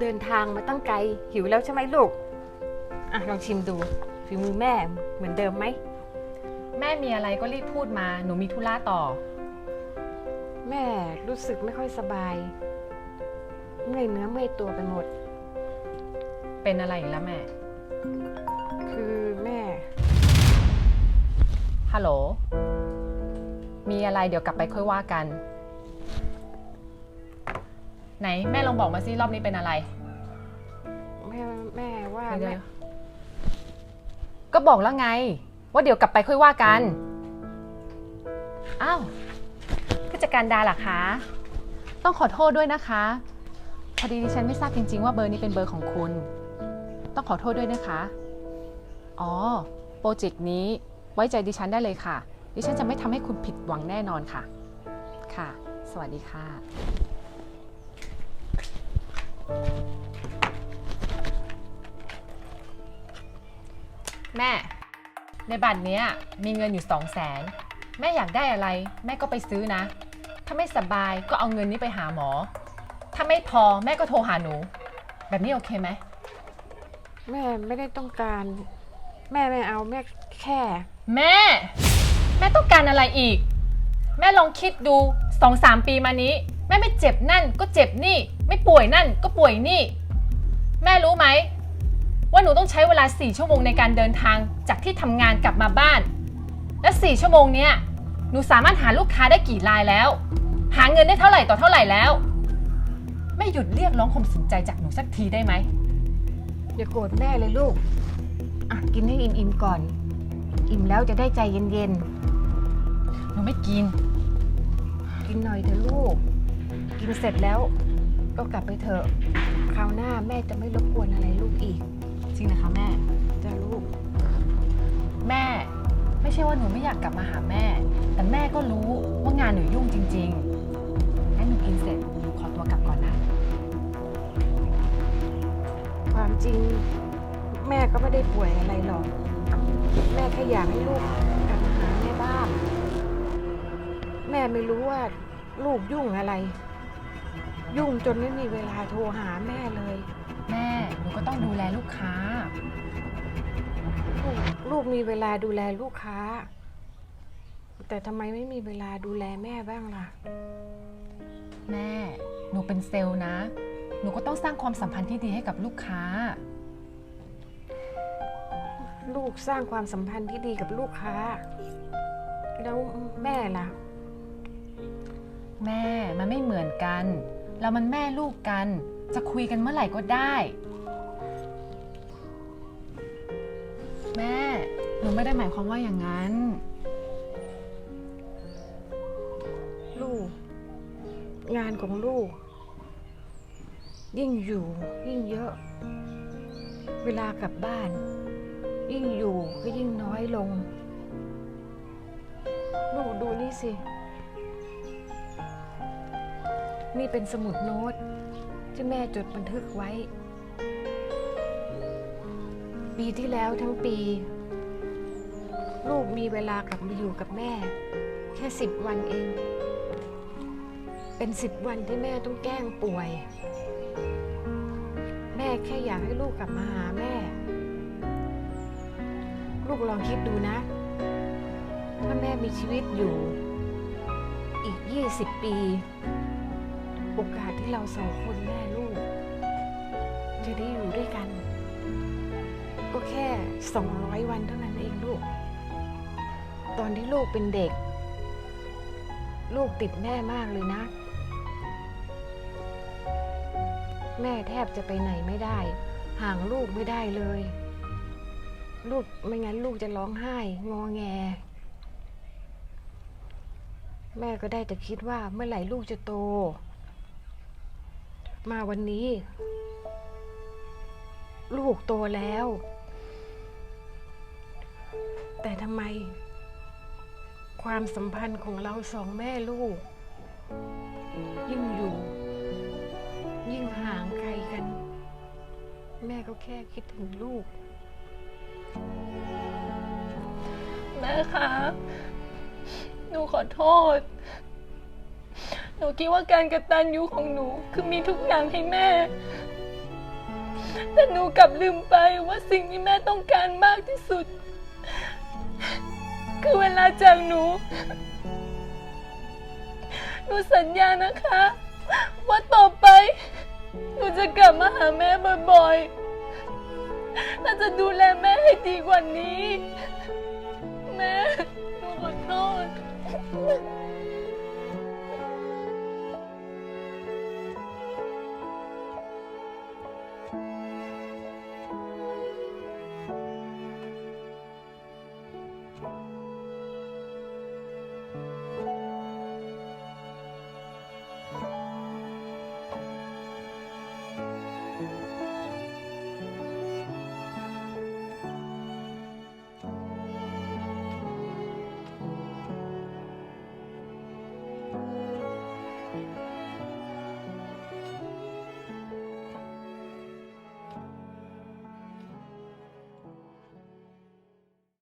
เดินทางมาตั้งไกล หิวแล้วใช่ไหมลูก อะ ลองชิมดูฝีมือแม่เหมือนเดิมไหม แม่มีอะไรก็รีบพูดมา หนูมีธุระต่อ แม่รู้สึกไม่ค่อยสบาย เมื่อยเนื้อเมื่อยตัวไปหมด เป็นอะไรอีกแล้วแม่ คือแม่ ฮัลโหล มีอะไรเดี๋ยวกลับไปค่อยว่ากัน ไหนแม่ลองบอกมาซิรอบนี้เป็นอะไรแม่แม่ว่าเดี๋ยวแม่ๆก็บอกแล้วไง ว่าเดี๋ยวกลับไปค่อยว่ากัน อ้าวผู้จัดการดาล่ะคะ ต้องขอโทษด้วยนะคะ พอดีดิฉันไม่ทราบจริง ๆ ว่าเบอร์นี้เป็นเบอร์ของคุณ ต้องขอโทษด้วยนะคะ อ๋อ โปรเจกต์นี้ไว้ใจดิฉันได้เลยค่ะ ดิฉันจะไม่ทำให้คุณผิดหวังแน่นอนค่ะ ค่ะ สวัสดีค่ะ แม่ ในบัตรเนี้ยมีเงินอยู่สองแสนแม่อยากได้อะไร แม่ก็ไปซื้อนะ ถ้าไม่สบายก็เอาเงินนี้ไปหาหมอ ถ้าไม่พอแม่ก็โทรหาหนู แบบนี้โอเคไหม แม่ไม่ได้ต้องการ แม่ไม่เอาแม่แค่ แม่ แม่ต้องการอะไรอีก แม่ลองคิดดูสองสามปีมานี้ แม่ไม่เจ็บนั่นก็เจ็บนี่ ไม่ป่วยนั่นก็ป่วยนี่ แม่รู้ไหม ว่าหนูต้องใช้เวลา 4 ชั่วโมงในการเดินทางจากที่ทำงานกลับมาบ้าน และ 4 ชั่วโมงเนี้ยหนูสามารถหาลูกค้าได้กี่รายแล้ว หาเงินได้เท่าไหร่ต่อเท่าไหร่แล้วแม่หยุดเรียกร้องความสนใจจากหนูสักทีได้ไหม อย่าโกรธแม่เลยลูก อะ กินให้อิ่มๆก่อน อิ่มแล้วจะได้ใจเย็นหนูไม่กินๆกินหน่อยเถอะลูก กินเสร็จแล้วก็กลับไปเถอะ คราวหน้าแม่จะไม่รบกวนอะไรลูกอีก จริงนะคะแม่จ้าลูก แม่ ไม่ใช่ว่าหนูไม่อยากกลับมาหาแม่ แต่แม่ก็รู้ว่างานหนูยุ่งจริงๆงั้นหนูกินเสร็จหนูขอตัวกลับก่อนนะ ความจริง แม่ก็ไม่ได้ป่วยอะไรหรอก แม่แค่อยากให้ลูกกลับมาหาแม่บ้าง แม่ไม่รู้ว่าลูกยุ่งอะไร ยุ่งจนไม่มีเวลาโทรหาแม่เลย แม่หนูก็ต้องดูแลลูกค้า ลูกลูกมีเวลาดูแลลูกค้า แต่ทำไมไม่มีเวลาดูแลแม่บ้างล่ะ แม่ หนูเป็นเซลล์นะ หนูก็ต้องสร้างความสัมพันธ์ที่ดีให้กับลูกค้า ลูกสร้างความสัมพันธ์ที่ดีกับลูกค้า แล้วแม่ล่ะ แม่มันไม่เหมือนกัน เรามันแม่ลูกกัน จะคุยกันเมื่อไหร่ก็ได้ แม่ หนูไม่ได้หมายความว่าอย่างนั้น ลูก งานของลูก ยิ่งอยู่ยิ่งเยอะ เวลากลับบ้าน ยิ่งอยู่ก็ยิ่งน้อยลง ลูกดูนี่สิ นี่เป็นสมุดโน้ตที่แม่จดบันทึกไว้ ปีที่แล้วทั้งปี ลูกมีเวลากลับมาอยู่กับแม่ แค่สิบวันเอง เป็นสิบวันที่แม่ต้องแกล้งป่วย แม่แค่อยากให้ลูกกลับมาหาแม่ ลูกลองคิดดูนะ ถ้าแม่มีชีวิตอยู่ อีก 20 ปี โอกาสที่เราสองคนแม่ลูก จะได้อยู่ด้วยกัน ก็แค่ 200 วันเท่านั้นเองลูก ตอนที่ลูกเป็นเด็ก ลูกติดแม่มากเลยนะ แม่แทบจะไปไหนไม่ได้ ห่างลูกไม่ได้เลย ลูกไม่งั้นลูกจะร้องไห้ งอแงแม่ก็ได้แต่คิดว่าเมื่อไหร่ลูกจะโต มาวันนี้ ลูกโตแล้ว แต่ทำไม ความสัมพันธ์ของเราสองแม่ลูก ยิ่งอยู่ ยิ่งห่างไกลกัน แม่ก็แค่คิดถึงลูกแม่คะหนูขอโทษ หนูคิดว่าการกระตันยูของหนูคือมีทุกอย่างให้แม่ แต่หนูกลับลืมไปว่าสิ่งที่แม่ต้องการมากที่สุด คือเวลาจากหนู หนูสัญญานะคะ ว่าต่อไป หนูจะกลับมาหาแม่บ่อยๆและจะดูแลแม่ให้ดีกว่านี้ แม่ หนูขอโทษ